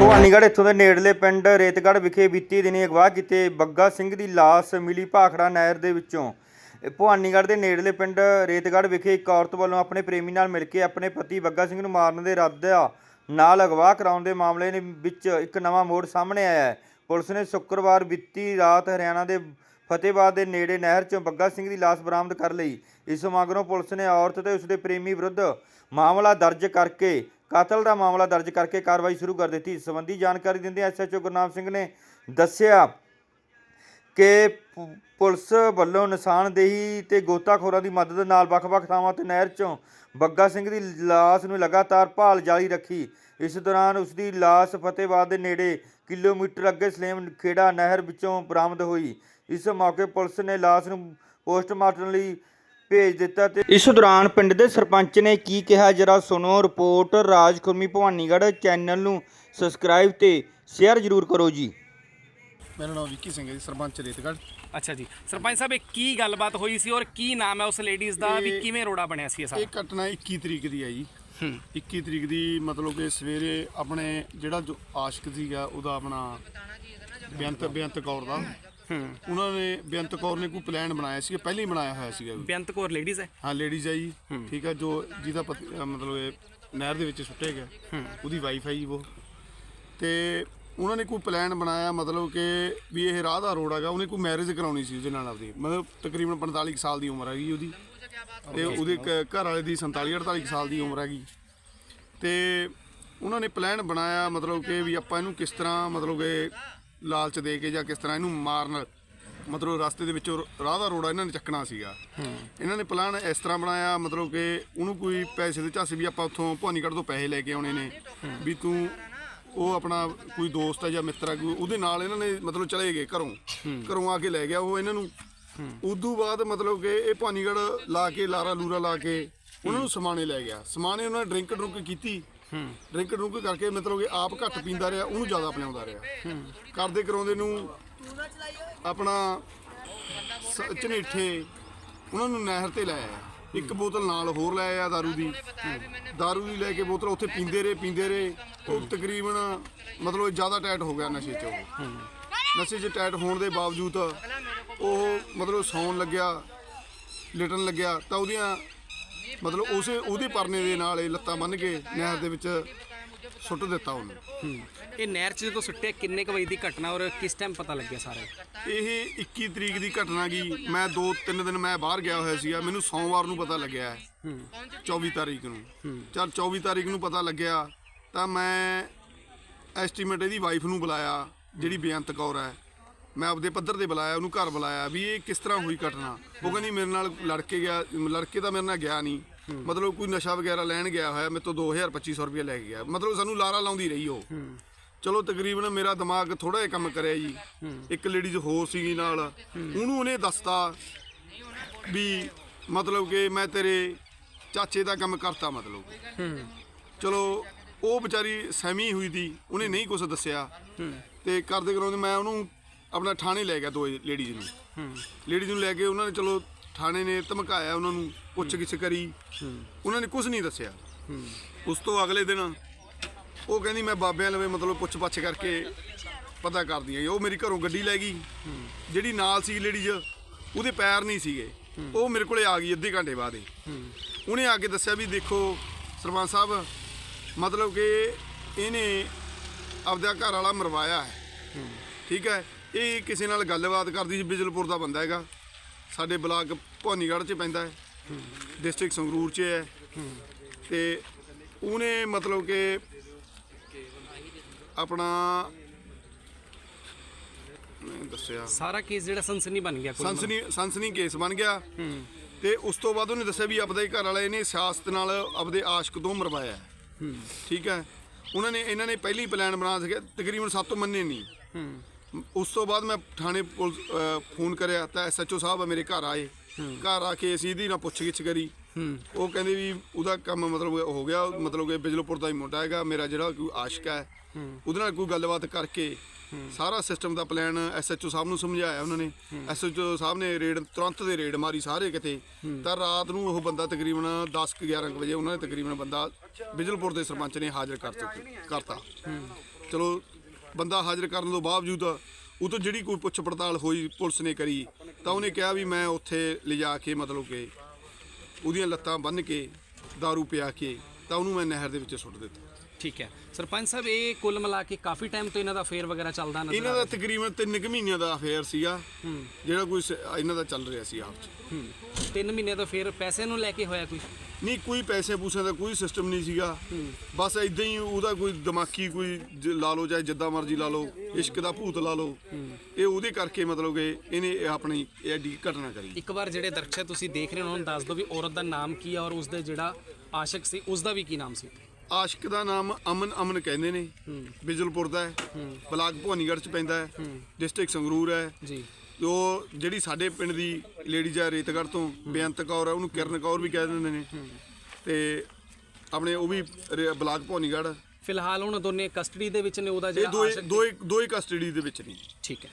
ਭਵਾਨੀਗੜ੍ਹ ਇੱਥੋਂ ਦੇ ਨੇੜਲੇ ਪਿੰਡ ਰੇਤਗੜ੍ਹ ਵਿਖੇ ਬੀਤੀ ਦਿਨੀ ਅਗਵਾ ਕੀਤੇ ਬੱਗਾ ਸਿੰਘ ਦੀ ਲਾਸ਼ ਮਿਲੀ ਭਾਖੜਾ ਨਹਿਰ ਦੇ ਵਿੱਚੋਂ। ਇਹ ਭਵਾਨੀਗੜ੍ਹ ਦੇ ਨੇੜਲੇ ਪਿੰਡ ਰੇਤਗੜ੍ਹ ਵਿਖੇ ਇੱਕ ਔਰਤ ਵੱਲੋਂ ਆਪਣੇ ਪ੍ਰੇਮੀ ਨਾਲ ਮਿਲ ਕੇ ਆਪਣੇ ਪਤੀ ਬੱਗਾ ਸਿੰਘ ਨੂੰ ਮਾਰਨ ਦੇ ਇਰਾਦਾ ਨਾਲ ਅਗਵਾ ਕਰਾਉਣ ਦੇ ਮਾਮਲੇ ਨੇ ਵਿੱਚ ਇੱਕ ਨਵਾਂ ਮੋੜ ਸਾਹਮਣੇ ਆਇਆ ਹੈ। ਪੁਲਿਸ ਨੇ ਸ਼ੁੱਕਰਵਾਰ ਬੀਤੀ ਰਾਤ ਹਰਿਆਣਾ ਦੇ ਫਤਿਹਬਾਦ ਦੇ ਨੇੜੇ ਨਹਿਰ 'ਚੋਂ ਬੱਗਾ ਸਿੰਘ ਦੀ ਲਾਸ਼ ਬਰਾਮਦ ਕਰ ਲਈ। ਇਸ ਮਗਰੋਂ ਪੁਲਿਸ ਨੇ ਔਰਤ ਤੇ ਉਸਦੇ ਪ੍ਰੇਮੀ ਵਿਰੁੱਧ ਮਾਮਲਾ ਦਰਜ ਕਰਕੇ ਕਤਲ ਦਾ ਮਾਮਲਾ ਦਰਜ ਕਰਕੇ ਕਾਰਵਾਈ ਸ਼ੁਰੂ ਕਰ ਦਿੱਤੀ। ਇਸ ਸੰਬੰਧੀ ਜਾਣਕਾਰੀ ਦਿੰਦੇ ਐਸਐਚਓ ਗੁਰਨਾਮ ਸਿੰਘ ਨੇ ਦੱਸਿਆ ਕਿ ਪ- ਪੁਲਿਸ ਵੱਲੋਂ ਨਿਸ਼ਾਨਦੇਹੀ ਤੇ ਗੋਤਾਖੋਰਾਂ ਦੀ ਮਦਦ ਨਾਲ ਵੱਖ-ਵੱਖ ਥਾਵਾਂ ਤੇ ਨਹਿਰ 'ਚੋਂ ਬੱਗਾ ਸਿੰਘ ਦੀ ਲਾਸ਼ ਨੂੰ ਲਗਾਤਾਰ ਭਾਲ ਜਾਰੀ ਰੱਖੀ। ਇਸ ਦੌਰਾਨ ਉਸ ਦੀ ਲਾਸ਼ ਫਤਿਹਬਾਦ ਦੇ ਨੇੜੇ ਕਿਲੋਮੀਟਰ ਅੱਗੇ ਸਲੇਮ ਖੇੜਾ ਨਹਿਰ ਵਿੱਚੋਂ ਬਰਾਮਦ ਹੋਈ। ਇਸ ਮੌਕੇ ਪੁਲਿਸ ਨੇ ਲਾਸ਼ ਨੂੰ ਪੋਸਟਮਾਰਟਮ ਲਈ ਭੇਜ ਦਿੱਤਾ ਤੇ ਇਸ ਦੌਰਾਨ ਪਿੰਡ ਦੇ ਸਰਪੰਚ ਨੇ ਕੀ ਕਿਹਾ? ਜਰਾ ਸੁਣੋ ਰਿਪੋਰਟ। ਰਾਜ ਖੁਰਮੀ ਭਵਾਨੀਗੜ੍ਹ ਚੈਨਲ ਨੂੰ ਸਬਸਕ੍ਰਾਈਬ ਤੇ ਸ਼ੇਅਰ ਜ਼ਰੂਰ ਕਰੋ ਜੀ। ਮੇਰਾ ਨਾਮ ਵਿੱਕੀ ਸਿੰਘ ਹੈ ਜੀ ਸਰਪੰਚ ਰੇਤਗੜ੍ਹ। ਅੱਛਾ ਜੀ। ਸਰਪੰਚ ਸਾਹਿਬ ਇਹ ਕੀ ਗੱਲਬਾਤ ਹੋਈ ਸੀ ਔਰ ਕੀ ਨਾਮ ਹੈ ਉਸ ਲੇਡੀਜ਼ ਦਾ? ਵੀ ਇਹ- ਕਿਵੇਂ ਰੋੜਾ ਬਣਿਆ ਸੀ ਇਹ ਸਾਰਾ? ਇਹ ਘਟਨਾ 21 ਤਰੀਕ ਦੀ ਹੈ ਜੀ। ਹੂੰ। 21 ਤਰੀਕ ਦੀ ਮਤਲਬ ਕਿ ਸਵੇਰੇ ਆਪਣੇ ਜਿਹੜਾ ਜੋ ਆਸ਼ਕ ਸੀਗਾ ਉਹਦਾ ਆਪਣਾ ਬੇਅੰਤ ਬੇਅੰਤ ਕੌਰ ਦਾ। ਉਹਨਾਂ ਨੇ ਬੇਅੰਤ ਕੌਰ ਨੇ ਕੋਈ ਪਲਾਨ ਬਣਾਇਆ ਸੀ ਪਹਿਲਾਂ ਹੀ ਬਣਾਇਆ ਹੋਇਆ ਸੀਗਾ ਵੀ। ਬੇਅੰਤ ਕੌਰ ਲੇਡੀਜ਼ ਹੈ। ਹਾਂ ਲੇਡੀਜ਼ ਹੈ ਜੀ। ਠੀਕ ਹੈ ਜੋ ਜਿਹਦਾ ਪਤੀ ਅਹ ਮਤਲਬ ਇਹ ਨਹਿਰ ਦੇ ਵਿੱਚ ਸੁੱਟਿਆ ਗਿਆ ਉਹਦੀ ਵਾਈਫ ਹੈ ਜੀ ਉਹ। ਤੇ ਉਹਨਾਂ ਨੇ ਕੋਈ ਪਲਾਨ ਬਣਾਇਆ ਮਤਲਬ ਕਿ ਵੀ ਇਹ ਰਾਹ ਦਾ ਰੋਡ ਹੈਗਾ ਉਹਨੇ ਕੋਈ ਮੈਰਿਜ ਕਰਾਉਣੀ ਸੀ ਉਹਦੇ ਨਾਲ ਆਪਦੀ। ਮਤਲਬ ਤਕਰੀਬਨ 45 ਕੁ ਸਾਲ ਦੀ ਉਮਰ ਹੈਗੀ ਉਹਦੀ। ਤੇ ਉਹਦੇ ਕ- ਘਰ ਵਾਲੇ ਦੀ 47 48 ਕੁ ਸਾਲ ਦੀ ਉਮਰ ਹੈਗੀ। ਤੇ ਉਹਨਾਂ ਨੇ ਪਲਾਨ ਬਣਾਇਆ ਮਤਲਬ ਕਿ ਵੀ ਆਪਾਂ ਇਹਨੂੰ ਕਿਸ ਤਰ੍ਹਾਂ ਮਤਲਬ ਕਿ ਲਾਲਚ ਦੇ ਕੇ ਜਾਂ ਕਿਸ ਤਰ੍ਹਾਂ ਇਹਨੂੰ ਮਾਰਨ, ਮਤਲਬ ਰਸਤੇ ਦੇ ਵਿੱਚੋਂ ਰਾਹ ਦਾ ਰੋੜਾ ਇਹਨਾਂ ਨੇ ਚੱਕਣਾ ਸੀਗਾ। ਇਹਨਾਂ ਨੇ ਪਲਾਨ ਇਸ ਤਰ੍ਹਾਂ ਬਣਾਇਆ, ਮਤਲਬ ਕਿ ਉਹਨੂੰ ਕੋਈ ਪੈਸੇ ਦੇ ਝਾਸੇ ਵੀ ਆਪਾਂ ਉੱਥੋਂ ਭਵਾਨੀਗੜ੍ਹ ਤੋਂ ਪੈਸੇ ਲੈ ਕੇ ਆਉਣੇ ਨੇ, ਵੀ ਤੂੰ ਉਹ ਆਪਣਾ ਕੋਈ ਦੋਸਤ ਹੈ ਜਾਂ ਮਿੱਤਰ ਹੈ ਕੋਈ ਉਹਦੇ ਨਾਲ ਇਹਨਾਂ ਨੇ ਮਤਲਬ ਚਲੇ ਗਏ ਘਰੋਂ। ਘਰੋਂ ਆ ਕੇ ਲੈ ਗਿਆ ਉਹ ਇਹਨਾਂ ਨੂੰ। ਉਦੋਂ ਬਾਅਦ ਮਤਲਬ ਕਿ ਇਹ ਭਵਾਨੀਗੜ੍ਹ ਲਾ ਕੇ, ਲਾਰਾ ਲੂਰਾ ਲਾ ਕੇ ਉਹਨਾਂ ਨੂੰ ਸਮਾਣੇ ਲੈ ਗਿਆ। ਸਮਾਣੇ ਉਹਨਾਂ ਨੇ ਡਰਿੰਕ ਡਰੁੰਕ ਕੀਤੀ। ਡਰਿੰਕ ਡਰੁੰਕ ਕਰਕੇ ਮਤਲਬ ਕਿ ਆਪ ਘੱਟ ਪੀਂਦਾ ਰਿਹਾ ਉਹਨੂੰ ਜ਼ਿਆਦਾ ਪਿਆਉਂਦਾ ਰਿਹਾ ਕਰਦੇ ਕਰਾਉਂਦੇ ਨੂੰ ਆਪਣਾ ਸ- ਝਨੇਠੇ ਉਹਨਾਂ ਨੂੰ ਨਹਿਰ ਤੇ ਲੈ ਆਇਆ ਇੱਕ ਬੋਤਲ ਨਾਲ ਹੋਰ ਲੈ ਆਇਆ दारू ਦੀ दारू ਦੀ ਲੈ ਕੇ ਬੋਤਲ ਉੱਥੇ ਪੀਂਦੇ ਰਹੇ ਪੀਂਦੇ ਰਹੇ ਉਹ ਤਕਰੀਬਨ ਮਤਲਬ ਜ਼ਿਆਦਾ ਟਾਈਟ ਹੋ ਗਿਆ ਨਸ਼ੇ 'ਚ ਉਹ ਨਸ਼ੇ 'ਚ ਟਾਈਟ ਹੋਣ ਦੇ ਬਾਵਜੂਦ ਉਹ ਮਤਲਬ ਸੌਣ ਲੱਗਿਆ ਲਿਟਣ ਲੱਗਿਆ ਤਾਂ ਉਹਦੀਆਂ ਮਤਲਬ ਉਸੇ ਉਹਦੇ ਪਰਨੇ ਦੇ ਨਾਲ ਇਹ ਲੱਤਾਂ ਬੰਨ ਕੇ ਨਹਿਰ ਦੇ ਵਿੱਚ ਸੁੱਟ ਦਿੱਤਾ ਉਹਨੂੰ। ਇਹ ਨਹਿਰ ਚ ਜਦੋਂ ਸੁੱਟਿਆ ਕਿੰਨੇ ਕੁ ਵਜੇ ਦੀ ਘਟਨਾ ਔਰ ਕਿਸ ਟਾਈਮ ਪਤਾ ਲੱਗਿਆ ਸਾਰਾ ਇਹ? 21 ਤਰੀਕ ਦੀ ਘਟਨਾ ਗਈ ਮੈਂ 2-3 ਦਿਨ ਮੈਂ ਬਾਹਰ ਗਿਆ ਹੋਇਆ ਸੀਗਾ। ਮੈਨੂੰ ਸੋਮਵਾਰ ਨੂੰ ਪਤਾ ਲੱਗਿਆ ਹੈ। 24 ਤਾਰੀਖ ਨੂੰ। ਚਲ 24 ਤਾਰੀਖ ਨੂੰ ਪਤਾ ਲੱਗਿਆ ਤਾਂ ਮੈਂ ਐਸਟੀਮੇਟ ਇਹਦੀ ਵਾਈਫ ਨੂੰ ਬੁਲਾਇਆ ਜਿਹੜੀ ਬੇਅੰਤ ਕੌਰ ਹੈ। ਮੈਂ ਆਪਦੇ ਪੱਧਰ ਤੇ ਬੁਲਾਇਆ ਉਹਨੂੰ ਘਰ ਬੁਲਾਇਆ ਵੀ ਇਹ ਕਿਸ ਤਰ੍ਹਾਂ ਹੋਈ ਘਟਨਾ? ਉਹ ਕਹਿੰਦੀ ਮੇਰੇ ਨਾਲ ਲੜਕੇ ਗਿਆ ਲੜਕੇ ਤਾਂ ਮੇਰੇ ਨਾਲ ਗਿਆ ਨਹੀਂ। ਮਤਲਬ ਕੋਈ ਨਸ਼ਾ ਵਗੈਰਾ ਲੈਣ ਗਿਆ ਹੋਇਆ ਮੇਰੇ ਤੋਂ 2000 2500 ਰੁਪਏ ਲੈ ਕੇ ਗਿਆ। ਮਤਲਬ ਸਾਨੂੰ ਲਾਰਾ ਲਾਉਂਦੀ ਰਹੀ ਉਹ। ਚਲੋ ਤਕਰੀਬਨ ਮੇਰਾ ਦਿਮਾਗ ਥੋੜਾ ਜਿਹਾ ਕੰਮ ਕਰਿਆ ਜੀ। ਇੱਕ ਲੇਡੀਜ਼ ਹੋਰ ਸੀਗੀ ਨਾਲ। ਉਹਨੂੰ ਉਹਨੇ ਦੱਸਤਾ ਵੀ ਮਤਲਬ ਕਿ ਮੈਂ ਤੇਰੇ ਚਾਚੇ ਦਾ ਕੰਮ ਕਰਤਾ ਮਤਲਬ। ਚਲੋ ਉਹ ਵਿਚਾਰੀ ਸਹਿਮੀ ਹੋਈ ਸੀ। ਉਹਨੇ ਨਹੀਂ ਕੁਝ ਦੱਸਿਆ। ਤੇ ਕਰਦੇ ਕਰਾਉਂਦੇ ਮੈਂ ਉਹਨੂੰ ਆਪਣਾ ਥਾਣੇ ਲੈ ਗਿਆ ਦੋ ਲੇਡੀਜ਼ ਨੂੰ। ਲੇਡੀਜ਼ ਨੂੰ ਲੈ ਕੇ ਉਹਨਾਂ ਨੇ ਚਲੋ ਥਾਣੇ ਨੇ ਧਮਕਾਇਆ ਉਹਨਾਂ ਨੂੰ ਪੁੱਛ ਗਿੱਛ ਕਰੀ ਉਹਨਾਂ ਨੇ ਕੁਝ ਨਹੀਂ ਦੱਸਿਆ। ਉਸ ਤੋਂ ਅਗਲੇ ਦਿਨ ਉਹ ਕਹਿੰਦੀ ਮੈਂ ਬਾਬਿਆਂ ਲਵੇ ਮਤਲਬ ਪੁੱਛ ਪੱਛ ਕਰਕੇ ਪਤਾ ਕਰਦੀ ਆ ਉਹ ਮੇਰੀ ਘਰੋਂ ਗੱਡੀ ਲੈ ਗਈ। ਜਿਹੜੀ ਨਾਲ ਸੀ ਲੇਡੀਜ਼ ਉਹਦੇ ਪੈਰ ਨਹੀਂ ਸੀਗੇ। ਉਹ ਮੇਰੇ ਕੋਲੇ ਆ ਗਈ ਅੱਧੇ ਘੰਟੇ ਬਾਅਦ ਹੀ। ਉਹਨੇ ਆ ਕੇ ਦੱਸਿਆ ਵੀ ਦੇਖੋ ਸਰਪੰਚ ਸਾਹਿਬ ਮਤਲਬ ਕਿ ਇਹਨੇ ਆਪਦਾ ਘਰ ਵਾਲਾ ਮਰਵਾਇਆ ਹੈ। ਠੀਕ ਹੈ? ਇਹ ਕਿਸੇ ਨਾਲ ਗੱਲਬਾਤ ਕਰਦੀ ਸੀ ਬਿਜਲਪੁਰ ਦਾ ਬੰਦਾ ਹੈਗਾ। ਸਾਡੇ ਬਲਾਕ ਭਵਾਨੀਗੜ੍ਹ 'ਚ ਪੈਂਦਾ ਹੈ। ਡਿਸਟ੍ਰਿਕਟ ਸੰਗਰੂਰ 'ਚ ਹੈ। ਤੇ ਉਹਨੇ ਮਤਲਬ ਕਿ ਆਪਣਾ ਦੱਸਿਆ। ਸਾਰਾ ਕੇਸ ਜਿਹੜਾ ਸਨਸਨੀ ਬਣ ਗਿਆ ਕੁੱਲ ਸੰਸਨੀ ਸੰਸਨੀ ਕੇਸ ਬਣ ਗਿਆ। ਤੇ ਉਸ ਤੋਂ ਬਾਅਦ ਉਹਨੇ ਦੱਸਿਆ ਵੀ ਆਪਦੇ ਘਰ ਵਾਲੇ ਨੇ ਸਿਆਸਤ ਨਾਲ ਆਪਦੇ ਆਸ਼ਕ ਤੋਂ ਮਰਵਾਇਆ ਹੈ। ਠੀਕ ਹੈ। ਉਹਨਾਂ ਨੇ ਇਹਨਾਂ ਨੇ ਪਹਿਲੀ ਪਲਾਨ ਬਣਾ ਸਕਿਆ ਤਕਰੀਬਨ ਸੱਤ ਤੋਂ ਮੰਨੇ ਨਹੀਂ। ਉਸ ਤੋਂ ਬਾਅਦ ਮੈਂ ਥਾਣੇ ਪੁਲਿਸ ਫੋਨ ਕਰਿਆ ਤਾਂ ਐਸਐਚਓ ਸਾਹਿਬ ਮੇਰੇ ਘਰ ਆਏ। ਘਰ ਆ ਕੇ ਅਸੀਂ ਇਹਦੀ ਨਾਲ ਪੁੱਛ ਗਿੱਛ ਕਰੀ ਉਹ ਕਹਿੰਦੇ ਵੀ ਉਹਦਾ ਕੰਮ ਮਤਲਬ ਹੋ ਗਿਆ ਮਤਲਬ ਕਿ ਬਿਜਲਪੁਰ ਦਾ ਹੀ ਮੁੰਡਾ ਹੈਗਾ ਮੇਰਾ ਜਿਹੜਾ ਕੋਈ ਆਸ਼ਕ ਹੈ ਉਹਦੇ ਨਾਲ ਕੋਈ ਗੱਲਬਾਤ ਕਰਕੇ ਸਾਰਾ ਸਿਸਟਮ ਦਾ ਪਲਾਨ ਐਸਐਚਓ ਸਾਹਿਬ ਨੂੰ ਸਮਝਾਇਆ ਉਹਨਾਂ ਨੇ। ਐਸਐਚਓ ਸਾਹਿਬ ਨੇ ਰੇਡ ਤੁਰੰਤ ਦੇ ਰੇਡ ਮਾਰੀ ਸਾਰੇ ਕਿਤੇ। ਤਾਂ ਰਾਤ ਨੂੰ ਉਹ ਬੰਦਾ ਤਕਰੀਬਨ 10 ਕੁ 11 ਕੁ ਵਜੇ ਉਹਨਾਂ ਨੇ ਤਕਰੀਬਨ ਬੰਦਾ ਬਿਜਲਪੁਰ ਦੇ ਸਰਪੰਚ ਨੇ ਹਾਜ਼ਰ ਕਰ ਚੁੱਕੇ ਕਰਤਾ। ਚਲੋ ਬੰਦਾ ਹਾਜ਼ਰ ਕਰਨ ਤੋਂ ਬਾਵਜੂਦ ਉਹ ਤੋਂ ਜਿਹੜੀ ਕੋਈ ਪੁੱਛ ਪੜਤਾਲ ਹੋਈ, ਪੁਲਿਸ ਨੇ ਕਰੀ, ਤਾਂ ਉਹਨੇ ਕਿਹਾ ਵੀ ਮੈਂ ਉੱਥੇ ਲਿਜਾ ਕੇ ਮਤਲਬ ਕਿ ਉਹਦੀਆਂ ਲੱਤਾਂ ਬੰਨ੍ਹ ਕੇ दारू ਪਿਆ ਕੇ, ਤਾਂ ਉਹਨੂੰ ਮੈਂ ਨਹਿਰ ਦੇ ਵਿੱਚ ਸੁੱਟ ਦਿੱਤਾ। ਠੀਕ ਹੈ। ਸਰਪੰਚ ਸਾਹਿਬ ਇਹ ਕੁੱਲ ਮਿਲਾ ਕੇ ਕਾਫੀ ਟਾਈਮ ਤੋਂ ਇਹਨਾਂ ਦਾ ਫੇਰ ਵਗੈਰਾ ਚੱਲਦਾ ਨਜ਼ਰ ਇਹਨਾਂ ਆ ਦਾ ਰਿਹਾ ਤਕਰੀਬਨ 3 ਮਹੀਨਿਆਂ ਦਾ ਅਫੇਅਰ ਸੀਗਾ। ਹੂੰ। ਜਿਹੜਾ ਕੋਈ ਸ- ਇਹਨਾਂ ਦਾ ਚੱਲ ਰਿਹਾ ਸੀ ਆਪ 'ਚ। ਹੂੰ। ਤਿੰਨ ਮਹੀਨੇ ਤੋਂ ਫੇਰ ਪੈਸੇ ਨੂੰ ਲੈ ਕੇ ਹੋਇਆ ਕੋਈ? ਨਹੀਂ ਕੋਈ ਪੈਸੇ ਪੂਸੇ ਦਾ ਕੋਈ ਸਿਸਟਮ ਨਹੀਂ ਸੀਗਾ। ਬਸ ਇਦਾਂ ਹੀ ਉਹਦਾ ਕੋਈ ਦਿਮਾਗੀ ਕੋਈ ਜ- ਲਾ ਲਓ ਚਾਹੇ ਜਿੱਦਾਂ ਮਰਜ਼ੀ ਲਾ ਲਓ ਇਸ਼ਕ ਦਾ ਭੂਤ ਲਾ ਲਓ। ਇਹ ਉਹਦੇ ਕਰਕੇ ਮਤਲਬ ਕਿ ਇਹਨੇ ਇਹ ਆਪਣੀ ਇਹ ਐਡੀ ਘਟਨਾ ਕਰੀ। ਇੱਕ ਵਾਰ ਜਿਹੜੇ ਦਰਸ਼ਕ ਤੁਸੀਂ ਦੇਖ ਰਹੇ ਹੋ ਉਹਨਾਂ ਨੂੰ ਦੱਸ ਦਿਓ ਵੀ ਔਰਤ ਦਾ ਨਾਮ ਕੀ ਹੈ ਔਰ ਉਸਦੇ ਜਿਹੜਾ ਆਸ਼ਿਕ ਸੀ ਉਸ ਦਾ ਵੀ ਕੀ ਨਾਮ ਸੀ? ਆਸ਼ਕ ਦਾ ਨਾਮ ਅਮਨ ਅਮਨ ਕਹਿੰਦੇ ਨੇ। ਬਿਜਲਪੁਰ ਦਾ ਹੈ। ਬਲਾਕ ਭਵਾਨੀਗੜ੍ਹ ਚ ਪੈਂਦਾ ਹੈ। ਡਿਸਟ੍ਰਿਕਟ ਸੰਗਰੂਰ ਹੈ। ਜੀ। ਉਹ ਜਿਹੜੀ ਸਾਡੇ ਪਿੰਡ ਦੀ ਲੇਡੀਜ਼ ਆ ਰੇਤਗੜ੍ਹ ਤੋਂ ਬੇਅੰਤ ਕੌਰ ਹੈ ਉਹਨੂੰ ਕਿਰਨ ਕੌਰ ਵੀ ਕਹਿ ਦਿੰਦੇ ਨੇ। ਤੇ ਆਪਣੇ ਉਹ ਵੀ ਰੇ- ਬਲਾਕ ਭਵਾਨੀਗੜ੍ਹ। ਫਿਲਹਾਲ ਹੁਣ ਦੋਨੇ ਕਸਟਡੀ ਦੇ ਵਿੱਚ ਨੇ ਉਹਦਾ ਇਹ ਜਿਹੜਾ ਦੋਏ ਆਸ਼ਿਕ ਦੋਏ ਦੋਏ ਕਸਟਡੀ ਦੇ ਵਿੱਚ ਨੇ। ਠੀਕ ਹੈ।